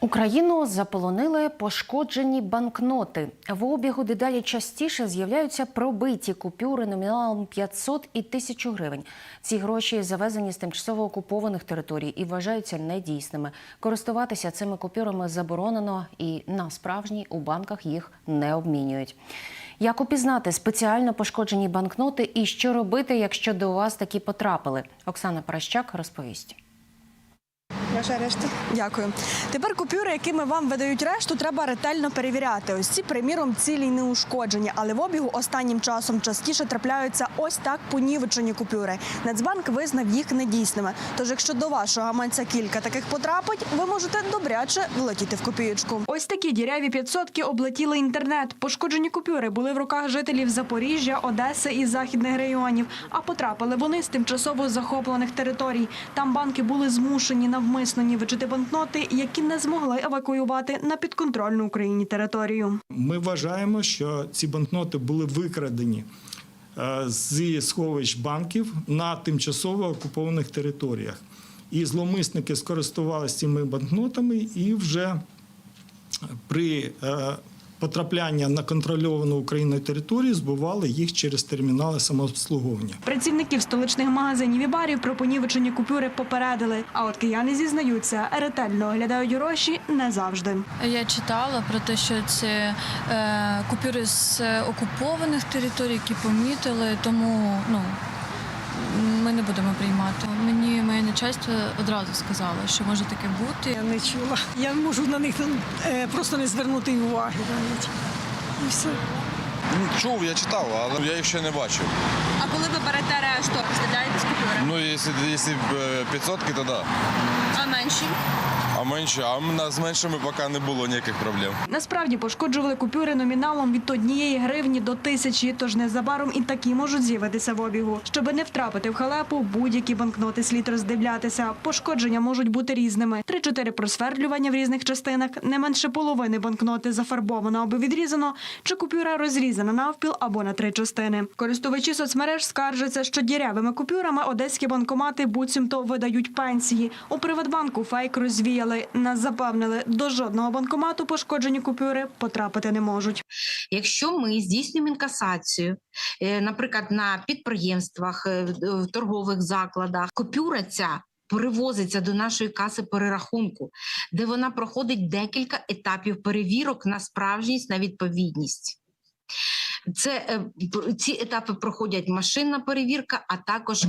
Україну заполонили пошкоджені банкноти. В обігу дедалі частіше з'являються пробиті купюри номіналом 500 і 1000 гривень. Ці гроші завезені з тимчасово окупованих територій і вважаються недійсними. Користуватися цими купюрами заборонено, і на справжні у банках їх не обмінюють. Як упізнати спеціально пошкоджені банкноти і що робити, якщо до вас такі потрапили? Оксана Паращак розповість. Ваша решта. Дякую. Тепер купюри, якими вам видають решту, треба ретельно перевіряти. Ось ці, приміром, цілі й неушкоджені, але в обігу останнім часом частіше трапляються ось так понівечені купюри. Нацбанк визнав їх недійсними. Тож, якщо до вашого гаманця кілька таких потрапить, ви можете добряче влетіти в копієчку. Ось такі діряві п'ятсотки облетіли інтернет. Пошкоджені купюри були в руках жителів Запоріжжя, Одеси і західних районів. А потрапили вони з тимчасово захоплених територій. Там банки були змушені навмисно нівечити банкноти, які не змогли евакуювати на підконтрольну Україні територію. Ми вважаємо, що ці банкноти були викрадені е, зі сховищ банків на тимчасово окупованих територіях. І зловмисники скористувалися цими банкнотами і вже при потрапленні на контрольовану Україною територію збували їх через термінали самообслуговування. Працівників столичних магазинів і барів про понівечені купюри попередили. А от кияни зізнаються, ретельно оглядають гроші не завжди. Я читала про те, що це е, купюри з е, окупованих територій, які помітили, тому ну. Ми не будемо приймати. Мені моє начальство одразу сказало, що може таке бути. Я не чула. Я можу на них е, просто не звернути уваги навіть. І все. Ну, Чув, я читав, але я їх ще не бачив. А коли ви берете решту, розглядаєте з купюри? Ну, якщо, якщо 500, то да. А менші? А менше, а в з меншими поки не було ніяких проблем. Насправді пошкоджували купюри номіналом від однієї гривні до тисячі, тож незабаром і такі можуть з'явитися в обігу. Щоби не втрапити в халепу, будь-які банкноти слід роздивлятися. Пошкодження можуть бути різними: три-чотири просвердлювання в різних частинах, не менше половини банкноти зафарбовано або відрізано, чи купюра розрізана навпіл або на три частини. Користувачі соцмереж скаржаться, що дірявими купюрами одеські банкомати буцімто видають пенсії. У Приватбанку фейк розвіяли. Нас запевнили, до жодного банкомату пошкоджені купюри потрапити не можуть. Якщо ми здійснюємо інкасацію, е, наприклад, на підприємствах, е, в торгових закладах, купюра ця перевозиться до нашої каси перерахунку, де вона проходить декілька етапів перевірок на справжність, на відповідність. Це е, ці етапи проходять машинна перевірка, а також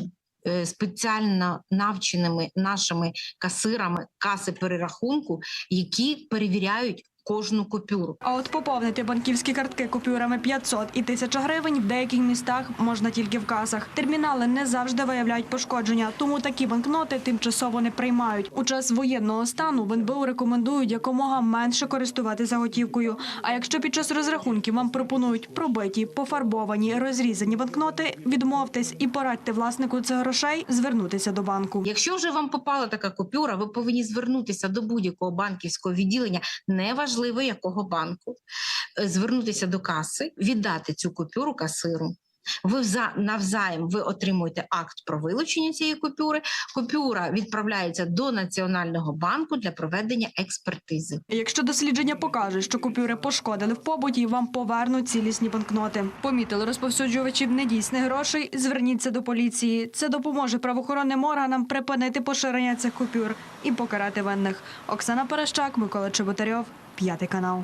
спеціально навченими нашими касирами каси перерахунку, які перевіряють кожну купюру. А от поповнити банківські картки купюрами 500 і 1000 гривень в деяких містах можна тільки в касах. Термінали не завжди виявляють пошкодження, тому такі банкноти тимчасово не приймають. У час воєнного стану в НБУ рекомендують якомога менше користуватися готівкою. А якщо під час розрахунків вам пропонують пробиті, пофарбовані, розрізані банкноти, відмовтесь і порадьте власнику цих грошей звернутися до банку. Якщо вже вам попала така купюра, ви повинні звернутися до будь-якого банківського відділення, неважливо якого банку, е, звернутися до каси, віддати цю купюру касиру. Ви вза- навзаєм ви отримуєте акт про вилучення цієї купюри. Купюра відправляється до Національного банку для проведення експертизи. Якщо дослідження покаже, що купюри пошкодили в побуті, вам повернуть цілісні банкноти. Помітили розповсюджувачів недійсних грошей. Зверніться до поліції. Це допоможе правоохоронним органам припинити поширення цих купюр і покарати винних. Оксана Перещак, Микола Чеботарьов, п'ятий канал.